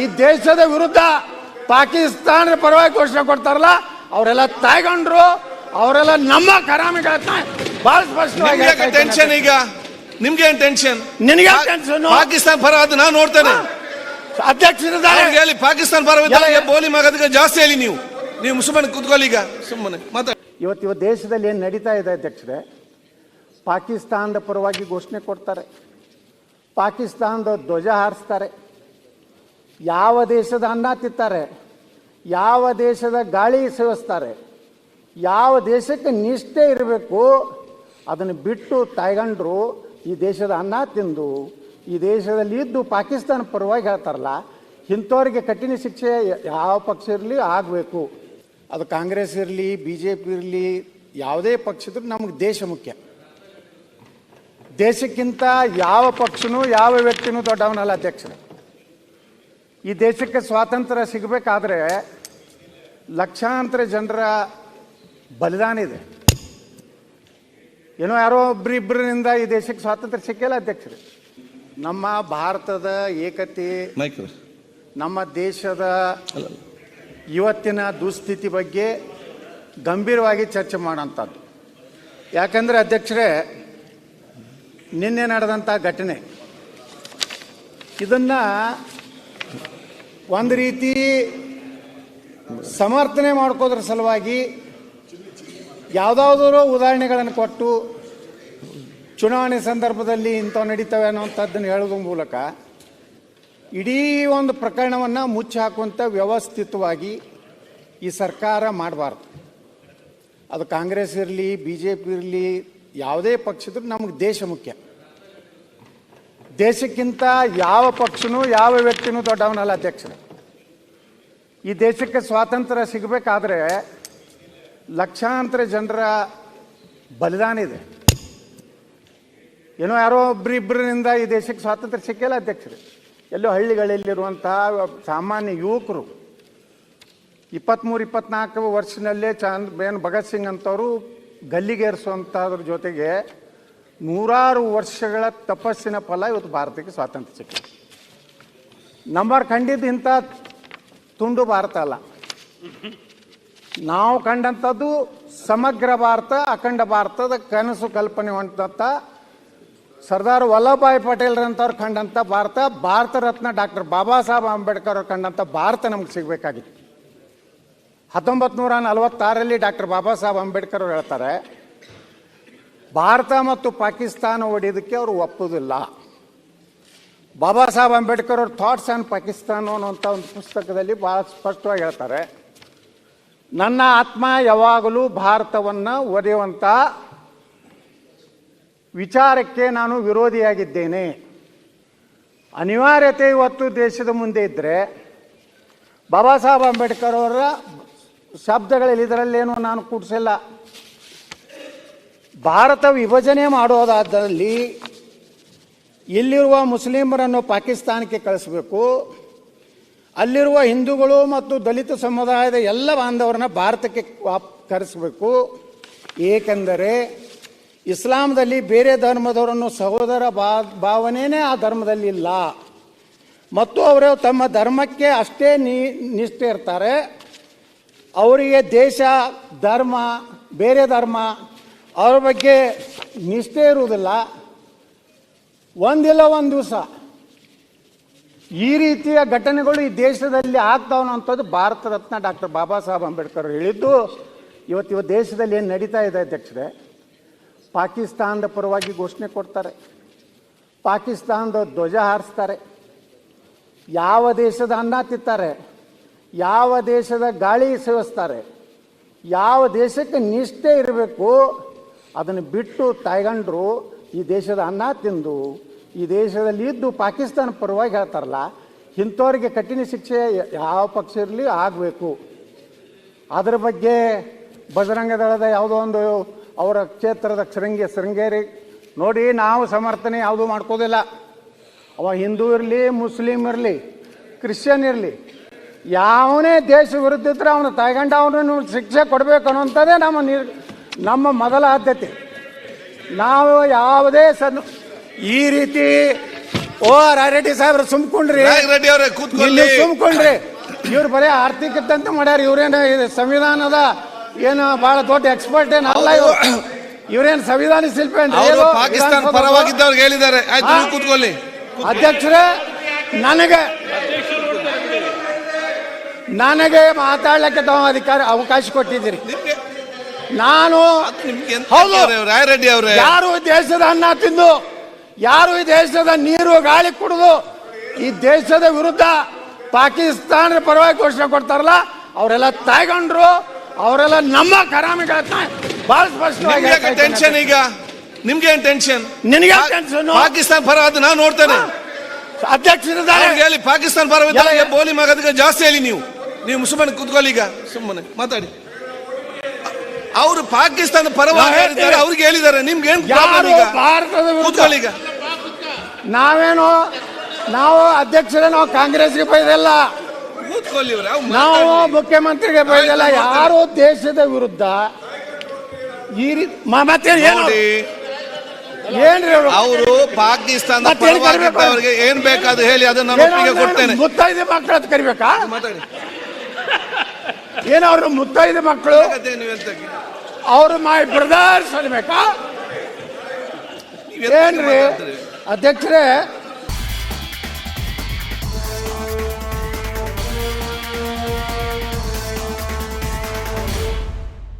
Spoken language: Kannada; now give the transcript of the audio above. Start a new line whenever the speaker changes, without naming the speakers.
ಈ ದೇಶದ ವಿರುದ್ಧ ಪಾಕಿಸ್ತಾನದ ಪರವಾಗಿ ಘೋಷಣೆ ಕೊಡ್ತಾರಲ್ಲ ಅವರೆಲ್ಲ ತಾಯ್ಗೊಂಡ್ರು ಅವರೆಲ್ಲ ನಮ್ಮ ಕರಾಮಿಗಳ ಬಹಳ ಸ್ಪಷ್ಟವಾಗಿ.
ಟೆನ್ಷನ್ ಈಗ? ನಿಮ್ಗೆ ಏನ್ ಟೆನ್ಷನ್
ನಿನಗೆ ಟೆನ್ಷನ್?
ಪಾಕಿಸ್ತಾನ ಪರ ಅದು ನಾನು ನೋಡ್ತೇನೆ.
ಅಧ್ಯಕ್ಷರಿದ್ದಾರೆ
ಹೇಳಿ ಪಾಕಿಸ್ತಾನ ಪರ ಬೋಲಿ ಮಗದಕ್ಕೆ ಜಾಸ್ತಿ ಹೇಳಿ ನೀವು. ನೀವು ಸುಮ್ಮನೆ ಕುತ್ಕೊಳ್ಳಿ ಈಗ. ಸುಮ್ಮನೆ ಮಾತಾಡಿ
ಇವತ್ತು ಇವತ್ತು ದೇಶದಲ್ಲಿ ಏನು ನಡೀತಾ ಇದೆ ಅಧ್ಯಕ್ಷರೇ? ಪಾಕಿಸ್ತಾನದ ಪರವಾಗಿ ಘೋಷಣೆ ಕೊಡ್ತಾರೆ. ಪಾಕಿಸ್ತಾನದ ಧ್ವಜ ಹಾರಿಸ್ತಾರೆ. ಯಾವ ದೇಶದ ಅನ್ನ ತಿತ್ತಾರೆ ಯಾವ ದೇಶದ ಗಾಳಿ ಸೇವಿಸ್ತಾರೆ ಯಾವ ದೇಶಕ್ಕೆ ನಿಷ್ಠೆ ಇರಬೇಕು, ಅದನ್ನು ಬಿಟ್ಟು ತಾಯ್ಗಂಡ್ರು ಈ ದೇಶದ ಅನ್ನ ತಿಂದು, ಈ ದೇಶದಲ್ಲಿ ಇದ್ದು ಪಾಕಿಸ್ತಾನ ಪರವಾಗಿ ಹೇಳ್ತಾರಲ್ಲ, ಇಂಥವ್ರಿಗೆ ಕಠಿಣ ಶಿಕ್ಷೆ ಯಾವ ಪಕ್ಷ ಇರಲಿ ಆಗಬೇಕು. ಅದು ಕಾಂಗ್ರೆಸ್ ಇರಲಿ ಬಿ ಜೆ ಪಿ ಇರಲಿ, ಯಾವುದೇ ಪಕ್ಷ ಇದ್ರೂ ನಮಗೆ ದೇಶ ಮುಖ್ಯ. ದೇಶಕ್ಕಿಂತ ಯಾವ ಪಕ್ಷನೂ ಯಾವ ವ್ಯಕ್ತಿನೂ ದೊಡ್ಡವನಲ್ಲ ಅಧ್ಯಕ್ಷರೇ. ಈ ದೇಶಕ್ಕೆ ಸ್ವಾತಂತ್ರ್ಯ ಸಿಗಬೇಕಾದ್ರೆ ಲಕ್ಷಾಂತರ ಜನರ ಬಲಿದಾನ ಇದೆ. ಏನೋ ಯಾರೋ ಒಬ್ಬರಿಬ್ಬರಿಂದ ಈ ದೇಶಕ್ಕೆ ಸ್ವಾತಂತ್ರ್ಯ ಸಿಕ್ಕಿಲ್ಲ ಅಧ್ಯಕ್ಷರೇ. ನಮ್ಮ ಭಾರತದ ಏಕತೆ ನಮ್ಮ ದೇಶದ ಇವತ್ತಿನ ದುಸ್ಥಿತಿ ಬಗ್ಗೆ ಗಂಭೀರವಾಗಿ ಚರ್ಚೆ ಮಾಡೋಂಥದ್ದು ಯಾಕಂದರೆ ಅಧ್ಯಕ್ಷರೇ ನಿನ್ನೆ ನಡೆದಂಥ ಘಟನೆ. ಇದನ್ನು ಒಂದು ರೀತಿ ಸಮರ್ಥನೆ ಮಾಡ್ಕೋದ್ರ ಸಲುವಾಗಿ ಯಾವುದಾದ್ರು ಉದಾಹರಣೆಗಳನ್ನು ಕೊಟ್ಟು ಚುನಾವಣೆ ಸಂದರ್ಭದಲ್ಲಿ ಇಂಥವು ನಡೀತವೆ ಅನ್ನೋಂಥದ್ದನ್ನು ಹೇಳೋದ್ರ ಮೂಲಕ ಇಡೀ ಒಂದು ಪ್ರಕರಣವನ್ನು ಮುಚ್ಚಿ ಹಾಕುವಂಥ ವ್ಯವಸ್ಥಿತವಾಗಿ ಈ ಸರ್ಕಾರ ಮಾಡಬಾರ್ದು. ಅದು ಕಾಂಗ್ರೆಸ್ ಇರಲಿ ಬಿ ಜೆ ಪಿ ಇರಲಿ, ಯಾವುದೇ ಪಕ್ಷ ಇದ್ರೂ ನಮಗೆ ದೇಶ ಮುಖ್ಯ. ದೇಶಕ್ಕಿಂತ ಯಾವ ಪಕ್ಷನೂ ಯಾವ ವ್ಯಕ್ತಿನೂ ದೊಡ್ಡವನಲ್ಲ ಅಧ್ಯಕ್ಷರೇ. ಈ ದೇಶಕ್ಕೆ ಸ್ವಾತಂತ್ರ್ಯ ಸಿಗಬೇಕಾದ್ರೆ ಲಕ್ಷಾಂತರ ಜನರ ಬಲಿದಾನ ಇದೆ. ಏನೋ ಯಾರೋ ಒಬ್ಬರಿಬ್ಬರಿಂದ ಈ ದೇಶಕ್ಕೆ ಸ್ವಾತಂತ್ರ್ಯ ಸಿಕ್ಕಿಲ್ಲ ಅಧ್ಯಕ್ಷರು. ಎಲ್ಲೋ ಹಳ್ಳಿಗಳಲ್ಲಿರುವಂತಹ ಸಾಮಾನ್ಯ ಯುವಕರು ಇಪ್ಪತ್ತ್ಮೂರು ಇಪ್ಪತ್ನಾಲ್ಕು ವರ್ಷದಲ್ಲೇ ಚಾಂದ್ ಬೇನ್ ಭಗತ್ ಸಿಂಗ್ ಅಂತವರು ಗಲ್ಲಿಗೇರಿಸುವಂಥದ್ರ ಜೊತೆಗೆ ನೂರಾರು ವರ್ಷಗಳ ತಪಸ್ಸಿನ ಫಲ ಇವತ್ತು ಭಾರತಕ್ಕೆ ಸ್ವಾತಂತ್ರ್ಯ ಸಿಕ್ಕಿದೆ. ನಂಬರ್ ಕಂಡಿದ್ದು ಇಂಥ ತುಂಡು ಭಾರತ ಅಲ್ಲ. ನಾವು ಕಂಡಂಥದ್ದು ಸಮಗ್ರ ಭಾರತ, ಅಖಂಡ ಭಾರತದ ಕನಸು ಕಲ್ಪನೆ ಹೊಂದಂಥ ಸರ್ದಾರ್ ವಲ್ಲಭಭಾಯಿ ಪಟೇಲ್ರಂಥವ್ರು ಕಂಡಂಥ ಭಾರತ ಭಾರತ ರತ್ನ ಡಾಕ್ಟರ್ ಬಾಬಾ ಸಾಹೇಬ್ ಅಂಬೇಡ್ಕರ್ ಅವ್ರು ಕಂಡಂಥ ಭಾರತ ನಮ್ಗೆ ಸಿಗಬೇಕಾಗಿತ್ತು ಹತ್ತೊಂಬತ್ತು ನೂರ ನಲವತ್ತಾರರಲ್ಲಿ ಡಾಕ್ಟರ್ ಬಾಬಾ ಸಾಹೇಬ್ ಅಂಬೇಡ್ಕರ್ ಅವ್ರು ಹೇಳ್ತಾರೆ ಭಾರತ ಮತ್ತು ಪಾಕಿಸ್ತಾನ ಒಡೆಯೋದಕ್ಕೆ ಅವರು ಒಪ್ಪುವುದಿಲ್ಲ ಬಾಬಾ ಸಾಹೇಬ್ ಅಂಬೇಡ್ಕರ್ ಅವ್ರ ಥಾಟ್ಸ್ ಆನ್ ಪಾಕಿಸ್ತಾನ ಅನ್ನುವಂಥ ಒಂದು ಪುಸ್ತಕದಲ್ಲಿ ಭಾಳ ಸ್ಪಷ್ಟವಾಗಿ ಹೇಳ್ತಾರೆ. ನನ್ನ ಆತ್ಮ ಯಾವಾಗಲೂ ಭಾರತವನ್ನು ಒಡೆಯುವಂಥ ವಿಚಾರಕ್ಕೆ ನಾನು ವಿರೋಧಿಯಾಗಿದ್ದೇನೆ. ಅನಿವಾರ್ಯತೆ ಇವತ್ತು ದೇಶದ ಮುಂದೆ ಇದ್ದರೆ ಬಾಬಾ ಸಾಹೇಬ್ ಅಂಬೇಡ್ಕರ್ ಅವರ ಶಬ್ದಗಳಲ್ಲಿ ಇದರಲ್ಲೇನು ನಾನು ಕೂಡಿಸಿಲ್ಲ. ಭಾರತ ವಿಭಜನೆ ಮಾಡೋದಾದಲ್ಲಿ ಇಲ್ಲಿರುವ ಮುಸ್ಲಿಮರನ್ನು ಪಾಕಿಸ್ತಾನಕ್ಕೆ ಕಳಿಸಬೇಕು. ಅಲ್ಲಿರುವ ಹಿಂದೂಗಳು ಮತ್ತು ದಲಿತ ಸಮುದಾಯದ ಎಲ್ಲ ಬಾಂಧವರನ್ನ ಭಾರತಕ್ಕೆ ವಾಪ್, ಕರೆಸಬೇಕು. ಏಕೆಂದರೆ ಇಸ್ಲಾಂದಲ್ಲಿ ಬೇರೆ ಧರ್ಮದವರನ್ನು ಸಹೋದರ ಬಾ ಭಾವನೆಯೇ ಆ ಧರ್ಮದಲ್ಲಿ ಇಲ್ಲ. ಮತ್ತು ಅವರು ತಮ್ಮ ಧರ್ಮಕ್ಕೆ ಅಷ್ಟೇ ನಿ, ನಿಷ್ಠೆ ಇರ್ತಾರೆ. ಅವರಿಗೆ ದೇಶ, ಧರ್ಮ, ಬೇರೆ ಧರ್ಮ ಅವ್ರ ಬಗ್ಗೆ ನಿಷ್ಠೆ ಇರುವುದಿಲ್ಲ. ಒಂದಿಲ್ಲ ಒಂದು ದಿವಸ. ಈ ರೀತಿಯ ಘಟನೆಗಳು ಈ ದೇಶದಲ್ಲಿ ಆಗ್ತಾವ ಅನ್ನೋಂಥದ್ದು ಭಾರತ ರತ್ನ ಡಾಕ್ಟರ್ ಬಾಬಾ ಸಾಹೇಬ್ ಅಂಬೇಡ್ಕರ್ ಹೇಳಿದ್ದು. ಇವತ್ತು ಇವತ್ತು ದೇಶದಲ್ಲಿ ಏನು ನಡೀತಾ ಇದೆ ಅಧ್ಯಕ್ಷರೇ? ಪಾಕಿಸ್ತಾನದ ಪರವಾಗಿ ಘೋಷಣೆ ಕೊಡ್ತಾರೆ. ಪಾಕಿಸ್ತಾನದ ಧ್ವಜ ಹಾರಿಸ್ತಾರೆ. ಯಾವ ದೇಶದ ಅನ್ನ ತಿತ್ತಾರೆ ಯಾವ ದೇಶದ ಗಾಳಿ ಸೇವಿಸ್ತಾರೆ ಯಾವ ದೇಶಕ್ಕೆ ನಿಷ್ಠೆ ಇರಬೇಕು? ಅದನ್ನು ಬಿಟ್ಟು ತಾಯ್ಗಂಡ್ರು ಈ ದೇಶದ ಅನ್ನ ತಿಂದು, ಈ ದೇಶದಲ್ಲಿ ಇದ್ದು ಪಾಕಿಸ್ತಾನ ಪರವಾಗಿ ಹೇಳ್ತಾರಲ್ಲ, ಇಂಥವ್ರಿಗೆ ಕಠಿಣ ಶಿಕ್ಷೆ ಯಾವ ಪಕ್ಷ ಇರಲಿ ಆಗಬೇಕು. ಅದರ ಬಗ್ಗೆ ಬಜರಂಗ ದಳದ ಯಾವುದೋ ಒಂದು ಅವರ ಕ್ಷೇತ್ರದ ಶೃಂಗೇ, ಶೃಂಗೇರಿ, ನೋಡಿ ನಾವು ಸಮರ್ಥನೆ ಯಾವುದೂ ಮಾಡ್ಕೋದಿಲ್ಲ. ಅವ ಹಿಂದೂ ಇರಲಿ, ಮುಸ್ಲಿಂ ಇರಲಿ, ಕ್ರಿಶ್ಚಿಯನ್ ಇರಲಿ, ಯಾವನೇ ದೇಶ ವಿರುದ್ಧ ಇದ್ರೆ ಅವನು ತಾಯ್ಗಂಡ ಅವನು ಶಿಕ್ಷೆ ಕೊಡಬೇಕು ಅನ್ನೋಂಥದ್ದೇ ನಮ್ಮ ನಿರ್ ನಮ್ಮ ಮೊದಲ ಆದ್ಯತೆ. ನಾವು ಯಾವುದೇ ಸನ್ ಈ ರೀತಿ ಓ ರಾಯರೆಡ್ಡಿ ಸಾಹೇಬ್ರು ಸುಮ್ಕೊಂಡ್ರಿ.
ರೆಡ್ಡಿ ಅವರೇ
ಇಲ್ಲಿ ಸುಮ್ಕೊಂಡ್ರಿ. ಇವ್ರು ಬರೀ ಆರ್ಥಿಕತೆ ಮಾಡ್ಯಾರ. ಇವ್ರೇನು ಇದು ಸಂವಿಧಾನದ ಏನು ಬಹಳ ದೊಡ್ಡ ಎಕ್ಸ್ಪರ್ಟ್ ಏನು ಅಲ್ಲ ಇವ್ರು. ಇವ್ರೇನ್ ಸಂವಿಧಾನ ಶಿಲ್ಪಿ ಏನ್ರಿ?
ಅವರು
ಇವ್ರು?
ಪಾಕಿಸ್ತಾನ
ವಿಧಾನಸೌಧ
ಪರವಾಗಿದ್ದವ್ರಿಗೆ ಹೇಳಿದ್ದಾರೆ. ಆಯ್ತು ನೀವು ಕೂತ್ಕೊಳ್ಳಿ.
ಅಧ್ಯಕ್ಷರೇ ನನಗೆ ನನಗೆ ಮಾತಾಡ್ಲಿಕ್ಕೆ ತಾವು ಅಧಿಕಾರ ಅವಕಾಶ ಕೊಟ್ಟಿದ್ದೀರಿ.
ನಿಮ್ಗೆ
ನಾನು ಹೌದು.
ರಾಯರೆಡ್ಡಿ ಅವರೇ.
ಯಾರು ದೇಶದ ಅನ್ನ ತಿಂದು ಯಾರು ಈ ದೇಶದ ನೀರು ಗಾಳಿ ಕುಡಿದು ಈ ದೇಶದ ವಿರುದ್ಧ ಪಾಕಿಸ್ತಾನ ಪರವಾಗಿ ಘೋಷಣೆ ಕೊಡ್ತಾರಲ್ಲ ಅವರೆಲ್ಲ ತಾಯ್ಕೊಂಡ್ರು ಅವರೆಲ್ಲ ನಮ್ಮ ಕರಾಮಿಗಳನ್ನ ಬಹಳ ಸ್ಪಷ್ಟವಾಗಿ
ಟೆನ್ಷನ್ ಈಗ? ನಿಮ್ಗೆ ಏನ್ ಟೆನ್ಷನ್
ನಿನಗೆ ಟೆನ್ಷನ್
ಪಾಕಿಸ್ತಾನ ಪರ ಅದು ನಾನು ನೋಡ್ತೇನೆ.
ಅಧ್ಯಕ್ಷರಿದ್ದಾರೆ
ಹೇಳಿ ಪಾಕಿಸ್ತಾನ ಪರ ಬೋಲಿ ಮಗದಕ್ಕೆ ಜಾಸ್ತಿ ಹೇಳಿ ನೀವು. ನೀವು ಸುಮ್ಮನೆ ಕೂತ್ಕೊಳ್ಳಿ ಈಗ. ಸುಮ್ಮನೆ ಮಾತಾಡಿ. ಅವರು ಪಾಕಿಸ್ತಾನ ಪರವಾಗಿ. ಹೇಳಿದ್ದಾರೆ ಅವ್ರಿಗೆ ಹೇಳಿದ್ದಾರೆ. ನಿಮ್ಗೆ ಏನ್
ಯಾರು
ಈಗ?
ಭಾರತದ ವಿರುದ್ಧ?
ಕೂತ್ಕೊಳ್ಳಿ ಈಗ.
ನಾವೇನು ನಾವು ಅಧ್ಯಕ್ಷರೇ ನಾವು ಕಾಂಗ್ರೆಸ್ಗೆ ಬೈದಲ್ಲ.
ಕೂತ್ಕೊಳ್ಳಿ ಇವ್ರೆ, ಅವ್ರು
ನಾವು. ಮುಖ್ಯಮಂತ್ರಿಗೆ ಬೈದಲ್ಲ. ಯಾರು ದೇಶದ ವಿರುದ್ಧ ಈ ರೀತಿ ಮತ್ತೆ ಏನು?
ನೋಡಿ.
ಏನ್ರಿ ಅವ್ರು?
ಅವರು ಪಾಕಿಸ್ತಾನ
ಮತ್ತೆ ಏನ್ ಕರಿಬೇಕು?
ಪರವಾಗಿದ್ದವರಿಗೆ ಏನ್ ಬೇಕಾದ ಹೇಳಿ ಅದನ್ನ ನಾನು
ಏನೋ
ಒಪ್ಪಿಗೆ
ಅವ್ರನ್ನ
ಕೊಡ್ತೇನೆ.
ಮುತ್ತೈದೆ ಮಕ್ಕಳ ಹತ್ರ ಕರಿಬೇಕಾ?
ಮಾತಾಡಿ.
ಏನೋ ಅವ್ರ ಮುತ್ತೈದೆ ಮಕ್ಕಳು? ಅವರು ಮೈ ಬ್ರದರ್ಸ್ ಅನ್ಬೇಕಾ? ಏನ್ರಿ? ಅಧ್ಯಕ್ಷರೇ